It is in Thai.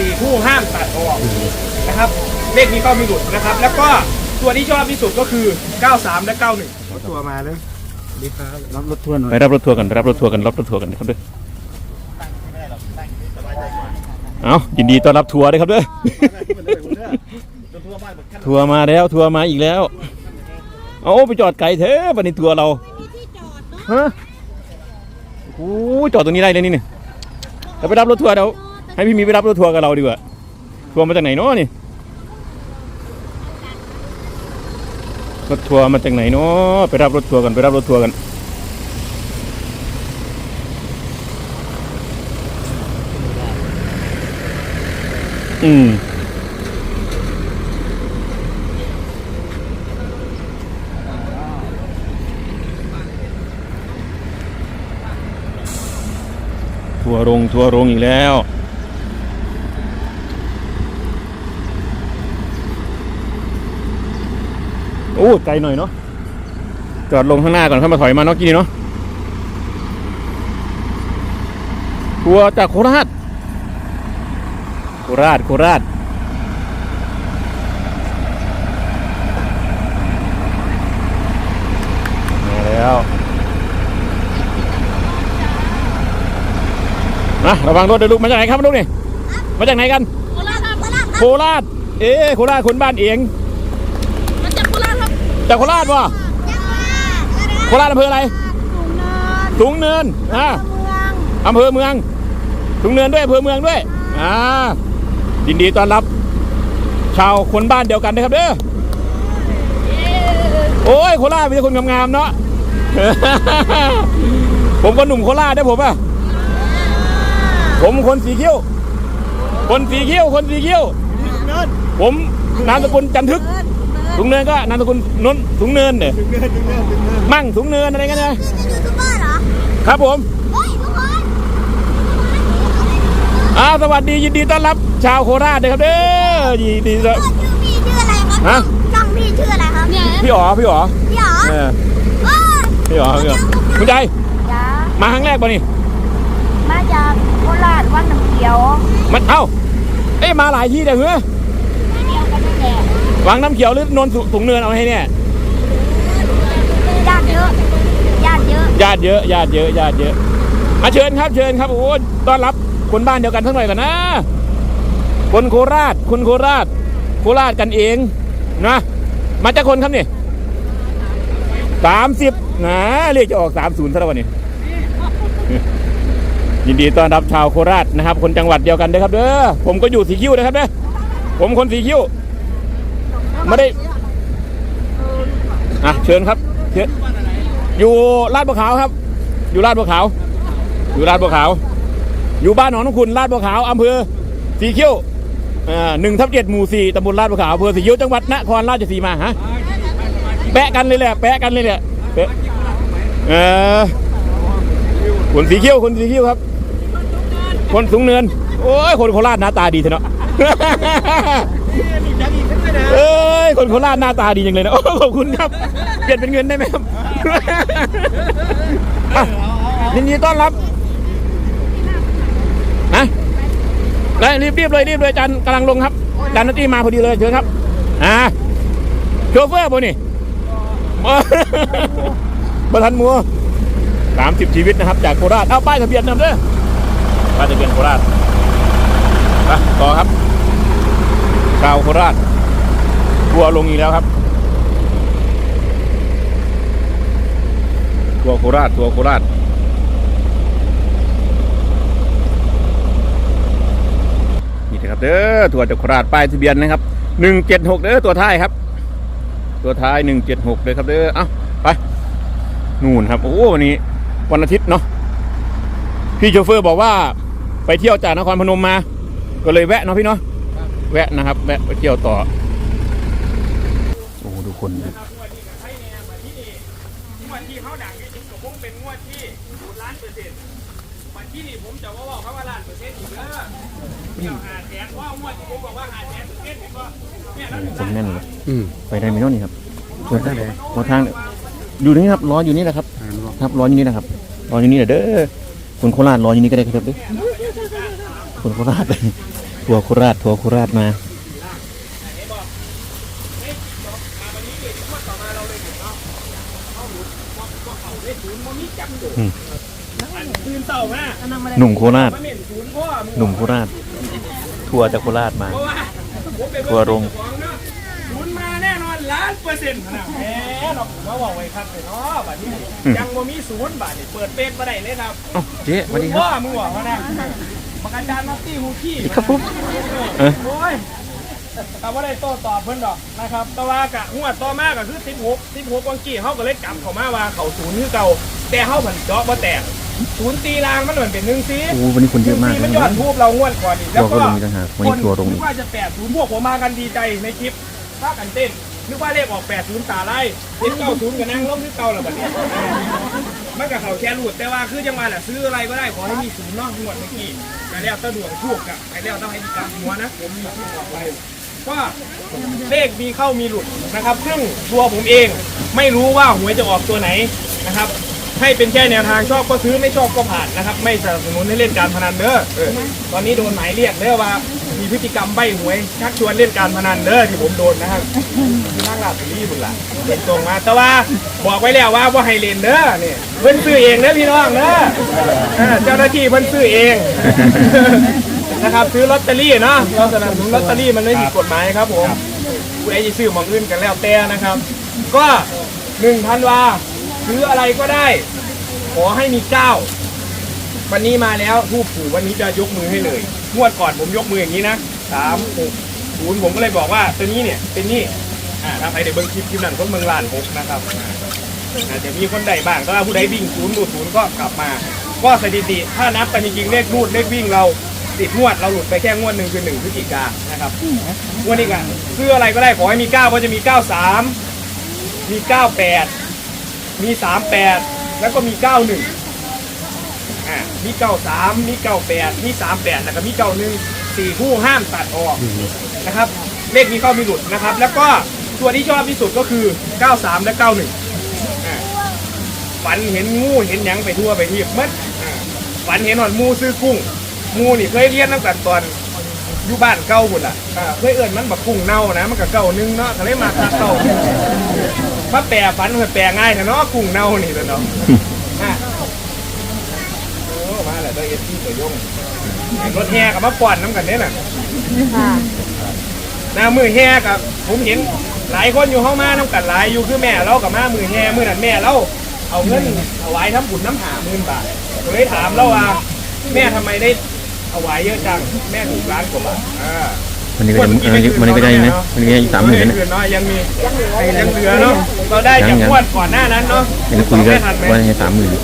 สี่คู่ห้ามตัดออกนะครับ เลขนี้ก็มีหลุดนะครับ แล้วก็ตัวที่ชอบที่สุดก็คือ 93 และ 91ตัวมาเลยดีครับรับรถทัวร์หน่อยไปรับรถทัวร์กันไปรับรถทัวร์กันรับรถทัวร์กันนะครับเด้อเอายินดีต้อนรับทัวร์ด้วยครับเด้อทัวร์มาแล้วทัวร์มาอีกแล้วเอาไปจอดไกลเถอะบันนี้ทัวร์เราฮะโอ้โหจอดตรงนี้ได้เลยนี่นี่เราไปรับรถทัวร์เดี๋ยว ให้พี่มีไปรับรถทัวร์กับเราดีกว่า ทัวร์มาจากไหนเนาะนี่ รถทัวร์มาจากไหนเนาะไปรับรถทัวร์กันไปรับรถทัวร์กันอืมทัวร์ลงทัวร์ลงอีกแล้ว โอ้ไกลหน่อยเนาะจอดลงข้างหน้าก่อนเข้ามาถอยมาเนาะกี่นี่เนาะทัวร์จากโคราช โคราชโคราชมาแล้วนะระวังรถด้วยลูกมาจากไหนครับลูกนี่มาจากไหนกัน โคราชครับโคราชครับโคราชเอ๊ะโคราชคนบ้านเอง มันจะโคราชครับ จากโคราชวะโคราชอำเภออะไรสูงเนินสูงเนินอ่าเมืองอำเภอเมืองสูงเนินด้วยอำเภอเมืองด้วยอ่ายินดีต้อนรับ ชาวคนบ้านเดียวกันนะครับเด้อโอ้ยโคราชมีแต่คนงามๆเนาะผมก็หนุ่มโคราชได้อผมอะผมคนสีคิ้วคนสีคิ้วคนสีคิ้วผมนามสกุลจันทึก สูงเนินก็นามสกุลนนท์สูงเนินเนี่ยมั่งสูงเนินอะไรกันเนี่ยนี่คือยูทูบเบอร์เหรอครับผมเฮ้ยทุกคนอ้าวสวัสดียินดีต้อนรับชาวโคราชเลยครับเด้อยินดีต้อนรับชื่อพี่ชื่ออะไรครับฮะช่องพี่ชื่ออะไรครับเนี่ยพี่อ๋อพี่อ๋อพี่หรอเออเอ้ยพี่อ๋อพี่อ๋อคุณใจจ้ามาครั้งแรกป่ะนี่มาจากโคราชวัดน้ำเขียวมันเอ้าเอ๊ะมาหลายที่แต่เหรอ เดียวกันนั่นแหละ วังน้ำเขียวหรือนนท์สูงเนินเอาให้เนี่ยญาติเยอะญาติเยอะญาติเยอะญาติเยอะญาติเยอะมาเชิญครับเชิญครับโอ้ต้อนรับคนบ้านเดียวกันทั้งหน่อยก่อนนะ คนโคราชคนโคราช โคราชกันเองนะมาจากคนครับนี่สามสิบนะเรียกจะออกสามศูนย์ซะแล้ววันนี้ยินดีต้อนรับชาวโคราชนะครับ คนจังหวัดเดียวกันนะครับเด้อผมก็อยู่สีคิ้วนะครับเด้อผมคนสีคิ้ว ไม่ได้อะเชิญครับเชิญอยู่ลาดบัวขาวครับ อยู่ลาดบัวขาว อยู่ลาดบัวขาว อยู่บ้านหนองน้ำคุณลาดบัวขาวอำเภอสีคิ้วอ่าหนึ่งทับเจ็ดหมู่สี่ตำบลลาดบัวขาวอำเภอสีคิ้วจังหวัดนครราชสีมาฮะแปะกันเลยแหละแปะกันเลยแหละเออคนสีคิ้วคนสีคิ้วครับ คนสูงเนิน โอ้ยคนโคราชหน้าตาดีเถอะเนาะ คนโคราชหน้าตาดีจังเลยนะโอ้ขอบคุณครับ เปลี่ยนเป็นเงินได้ไหมครับอะยินดีต้อนรับนะได้รีบรีบเลยรีบเลยจันกำลังลงครับจันนัตตี้มาพอดีเลยเชิญครับ อ่าโชเฟอร์ปนี่ประทันมัวสามสิบชีวิตนะครับ จากโคราชเอาป้ายทะเบียนนำเด้อป้ายทะเบียนโคราชไปต่อครับชาวโคราช ทัวลงอีกแล้วครับ ทัวโคราช ทัวโคราช นี่นะครับเด้อ ทัวจากโคราชป้ายทะเบียนนะครับหนึ่งเจ็ดหกเด้อ ตัวท้ายครับ ตัวท้ายหนึ่งเจ็ดหกเลยครับเด้อ เอ้า ไป นู่นครับ โอ้วันนี้ วันอาทิตย์เนาะ พี่โชเฟอร์บอกว่าไปเที่ยวจากนครพนมมา ก็เลยแวะเนาะพี่เนาะ แวะนะครับ แวะไปเที่ยวต่อ คนนะงวดที่เขาดังนี่ผมคงเป็นงวดที่ล้านเปอร์เซ็นต์วันที่นี่ผมจะว่าว่าเขาว่าล้านเปอร์เซ็นต์อีกเด้อเดี๋ยวหาแสนว่างวดที่ผมบอกว่าหาแสนเปอร์เซ็นต์เห็นป่ะเนี่ยแล้วคนแน่นเลยอืมไปได้ไหมเนาะนี่ครับเปิดได้เลยรอทางเนี่ยอยู่นี่ครับรออยู่นี่แหละครับอ่านบอกครับรออยู่นี่นะครับรออยู่นี่แหละเด้อคนโคราชรออยู่นี่ก็ได้ครับเด้อคนโคราชเลยคนทัวร์โคราชทัวร์โคราชมา อืม อัน ตื่นเต่ามาหนุ่มโคราชมาเหม็นศูนย์พ่อมึงหนุ่มโคราช ทัวร์จากโคราชมาเพราะว่าผมไปเบิ่ทัวร์ลงของเนาะศูนย์มาแน่นอนล้านเปอร์เซ็นต์ขนาดแหมเนาะผมว่าบอกไว้ครับเลยเนาะบัดนี้ยังบ่มีศูนย์บาทนี่เปิดเป็นบ่ได้เลยครับเอ้าเจ๊สวัสดีคพ่รัอบมึงบอกเขานะบักอาจารย์นัตตี้ฮูกี้สวัสดีครับผมเออโอ้ย แต่ว่าได้โต้ตอบเพิ่นดอกนะครับแต่ว่ากะงวดต่อมาก็คือ16 16วังกี้เขาก็เลยจับเขามาว่าเขาศูนย์คือเก่าแต่เขาผันเจาะบ่แตกศูนย์ตีรางมันเหมือนเป็นหนึ่งซีโอ้วันนี้คนเยอะมากหเลนึ่งซีมันยยอดทูบเรางวดก่อนอีกแล้วทัวร์ก็ก็ลงอีกต่างหากวันนี้ทัวร์ลงอีกนึกว่าจะแปดศูนย์พวกผมมากันดีใจในคลิปภาคกันเต้นนึกว่าเลขออกแปดศูนย์ตาไล่เห็นเก้าศูนย์กับนั่งล้มที่เก่าแล้วแบบนี้มันกับเขาแค่หลุดแต่ว่าคือจังหวะแหละซื้ออะไรก็ได้ขอให้มีศูนย์เนอกงวดเมื่อกี้แต่แล้วต้องดวงทูกกับไอ้แล้วต้องให้มีกำหัวนะผมมีที่บอกไว้ ว่าเลขมีเข้ามีหลุดนะครับ ซึ่งตัวผมเองไม่รู้ว่าหวยจะออกตัวไหนนะครับ ให้เป็นแค่แนวทางชอบก็ซื้อไม่ชอบก็ผ่านนะครับ ไม่สนับสนุนให้เล่นการพนันเด้อเออตอนนี้โดนหมายเรียกเด้อว่ามีพฤติกรรมใบหวยชักชวนเล่นการพนันเด้อที่ผมโดนนะครับที่นั่งหลับรีบุญละเป็นตรงมา แต่ว่าบอกไว้แล้วว่าว่าให้เล่นเด้อเนี่ยเพิ่นซื้อเองเด้อพี่น้องเด้อเจ้าหน้าที่เพิ่นซื้อเอง นะครับซื้อลอตเตอรี่เนาะเราสนับสนุนลอตเตอรี่มันไม่ผิดกฎหมายครับผมผู้ใดจะซื้อมองอื่นกันแล้วแต่นะครับ ก็หนึ่งพันวาซื้ออะไรก็ได้ ขอให้มีเก้า วันนี้มาแล้วทูบผูวันนี้จะยกมือให้เลยงวดก่อนผมยกมืออย่างนี้นะสามหกศูนย์ผมก็เลยบอกว่าตัวนี้เนี่ยเป็นนี่อ่าถ้าใครได้เบิ้งคลิปคลิปนั้นก็เมืองลานหกนะครับอาจจะมีคนใดบ้างถ้าผู้ใดวิ่งศูนย์ดูศูนย์ก็กลับมา ก็สถิติถ้านับกันจริงๆเลขรูดเลขวิ่งเรา ติดงวดเราหลุดไปแค่งวดหนึ่งคือหนึ่งพฤศจิกายนนะครับงวดนี้กันซื้ออะไรก็ได้ขอให้มีเก้าก็จะมีเก้าสามมีเก้าแปดมีสามแปดแล้วก็มีเก้าหนึ่งอ่ามีเก้าสามมีเก้าแปดมีสามแปดแล้วก็มีเก้าหนึ่งสี่คู่ห้ามตัดออกนะครับ เลขมีเข้ามีหลุดนะครับ แล้วก็ตัวที่ชอบที่สุดก็คือ 93 และ 91อ่าฝันเห็นงูเห็นหยังไปทั่วไปที่มัดอ่าฝันเห็นหอนมูซื้อกุ้ง มูนี่เคยเรียนตั้งแต่ตอนอยู่บ้านเก่าบุญล่ะอ่าเคยเอิ้นมันบักกุ้งเน่านะมันก็เก่านึงเนาะก็เลยมาคักเก่ามาแปลฝันมันแปลง่ายแต่เนาะกุ้งเน่านี่แต่เนาะอะโอ้มาแล้วตัวเอสที่ตัวยงรถแห่กับมาป่อนน้ำกันเนี่ยน่ะค่ะ หน้ามือแห่กับผมเห็นหลายคนอยู่ห้องมาน้ำกันหลายอยู่คือแม่เรากับมามือแห่มือนั่นแม่เราเอาเงินถวายทำบุญน้ำหาหมื่นบาทเลยถามเราว่าแม่ทำไมได้ ถวายเยอะจังแม่ถูกล้านกว่าบาทอ่าวันนี้ก็จะวันนี้ก็จะอีกนะวันนี้ก็อีกสามหมื่นนะเนาะยังมียังเหลือเนาะเราได้จากงวดก่อนหน้านั้นเนาะยังคุยกันไม่ทันไหมว่าจะสามหมื่นอ